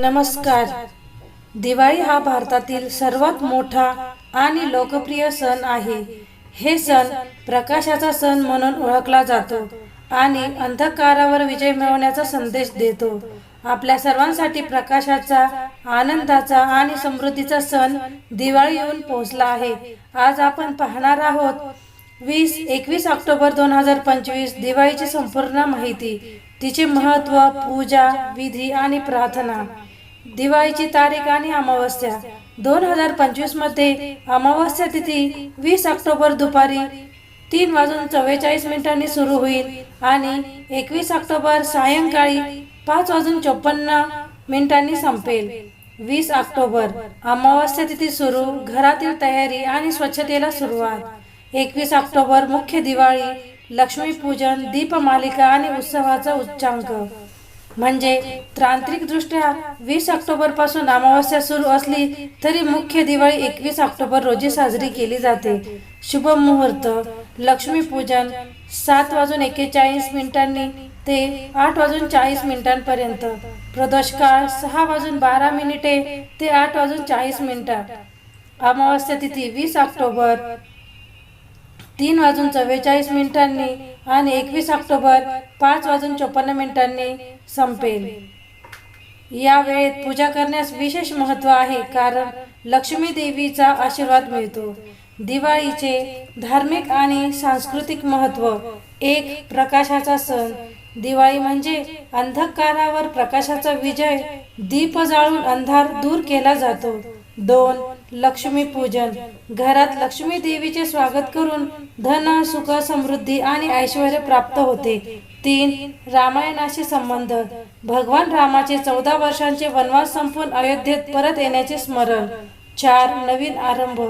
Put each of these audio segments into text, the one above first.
नमस्कार. दिवाळी हा भारतातील सर्वात मोठा आणि लोकप्रिय सण आहे. हे सण प्रकाशाचा सण म्हणून ओळखला जातो आणि अंधकारावर विजय मिळवण्याचा संदेश देतो. आपल्या सर्वांसाठी प्रकाशाचा आनंदाचा आणि समृद्धीचा सण दिवाळी येऊन पोहोचला आहे. आज आपण पाहणार आहोत वीस एकवीस ऑक्टोबर दोन हजार पंचवीस दिवाळीची संपूर्ण माहिती. तिचे महत्त्व पूजा विधी आणि प्रार्थना. दिवाळीची तारीख आणि अमावस्या. दोन हजार पंचवीसमध्ये अमावस्या तिथी वीस ऑक्टोबर दुपारी तीन वाजून चव्वेचाळीस मिनिटांनी सुरू होईल आणि एकवीस ऑक्टोबर सायंकाळी पाच वाजून चोपन्न मिनिटांनी संपेल. वीस ऑक्टोबर अमावस्या तिथी सुरू घरातील तयारी आणि स्वच्छतेला सुरुवात. एकवीस ऑक्टोबर मुख्य दिवाळी लक्ष्मीपूजन दीपमालिका आणि उत्सवाचा उच्चांक. म्हणजे तांत्रिकदृष्ट्या वीस ऑक्टोबरपासून अमावस्या सुरू असली तरी मुख्य दिवाळी एकवीस ऑक्टोबर रोजी साजरी केली जाते. शुभ मुहूर्त लक्ष्मीपूजन सात वाजून एक्केचाळीस मिनिटांनी ते आठ वाजून चाळीस मिनिटांपर्यंत. प्रदोष काळ सहा वाजून बारा मिनिटे ते आठ वाजून चाळीस मिनिटात. अमावस्या तिथी वीस ऑक्टोबर तीन वाजून चव्वेचाळीस मिनिटांनी आणि एकवीस ऑक्टोबर पाच वाजून चोपन्न मिनिटांनी संपेल. या वेळेत पूजा करण्यास विशेष महत्त्व आहे कारण लक्ष्मी देवीचा आशीर्वाद मिळतो. दिवाळीचे धार्मिक आणि सांस्कृतिक महत्त्व एक प्रकाशाचा सण. दिवाळी म्हणजे अंधकारावर प्रकाशाचा विजय. दीप जाळून अंधार दूर केला जातो. दोन लक्ष्मी पूजन. घरात लक्ष्मी देवीचे स्वागत करून धन सुख समृद्धी आणि ऐश्वर प्राप्त होते. तीन रामायणाशी संबंध. भगवान रामाचे चौदा वर्षांचे वनवास संपून अयोध्येत परत येण्याचे स्मरण. चार नवीन आरंभ.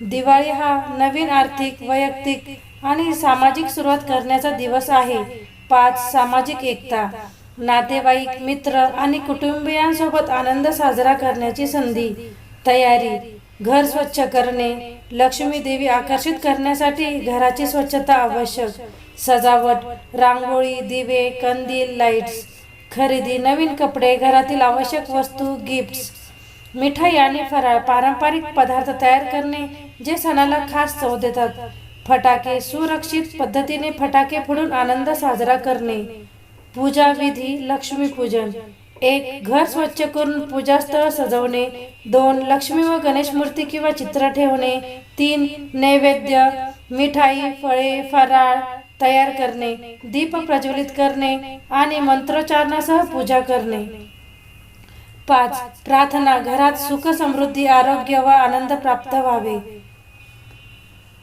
दिवाळी हा नवीन आर्थिक वैयक्तिक आणि सामाजिक सुरुवात करण्याचा दिवस आहे. पाच सामाजिक एकता. नातेवाईक मित्र आणि कुटुंबियांसोबत आनंद साजरा करण्याची संधी. तयारी घर स्वच्छ करणे लक्ष्मी देवी आकर्षित करण्यासाठी घराची स्वच्छता आवश्यक. सजावट रांगोळी दिवे कंदील लाईट्स खरेदी नवीन कपडे घरातील आवश्यक वस्तू गिफ्ट्स मिठाई आणि फराळ पारंपरिक पदार्थ तयार करणे जे सणाला खास चव देतात. फटाके सुरक्षित पद्धतीने फटाके फोडून आनंद साजरा करणे. पूजा विधी लक्ष्मीपूजन. एक घर स्वच्छ करून पूजास्थळ सजवणे दोन लक्ष्मी व गणेश मूर्ती किंवा चित्र ठेवणे तीन नैवेद्य मिठाई फळे फराळ तयार करणे दीप प्रज्वलित करणे आणि मंत्रोच्चारणासह पूजा करणे. पाच प्रार्थना घरात सुख समृद्धी आरोग्य व आनंद प्राप्त व्हावे.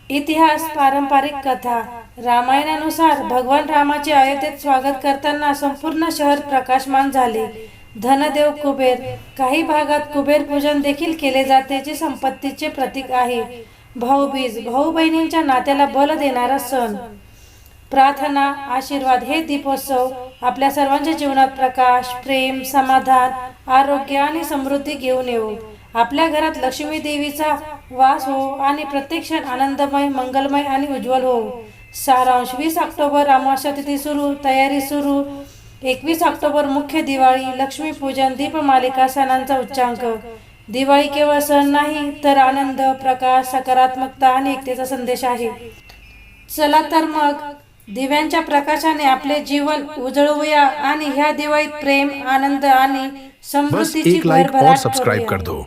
इतिहास पारंपरिक कथा रामायणानुसार भगवान रामाचे अयोध्येत स्वागत करताना संपूर्ण शहर प्रकाशमान झाले. धनदेव कुबेर काही भागात कुबेर पूजन देखील केले जाते जे संपत्तीचे प्रतीक आहे. भाऊबीज भाऊ बहिणींच्या नात्याला बल देणारा सण. प्रार्थना आशीर्वाद हे दीपोत्सव आपल्या सर्वांच्या जीवनात प्रकाश प्रेम समाधान आरोग्य आणि समृद्धी घेऊन येऊ आपल्या घरात लक्ष्मी देवीचा वास हो आणि प्रत्येक क्षण आनंदमय मंगलमय आणि उज्ज्वल हो सारांश वीस ऑक्टोबर अमावस्या तिथी सुरू तयारी सुरू. एकवीस ऑक्टोबर मुख्य दिवाळी लक्ष्मीपूजन दीपमालिका सणांचा उच्चांक. दिवाळी केवळ सण नाही तर आनंद प्रकाश सकारात्मकता आणि एकतेचा संदेश आहे. चला तर मग दिव्यांच्या प्रकाशाने आपले जीवन उजळवूया आणि ह्या दिवाळीत प्रेम आनंद आणि समृद्धीची भरभराट. कर दो.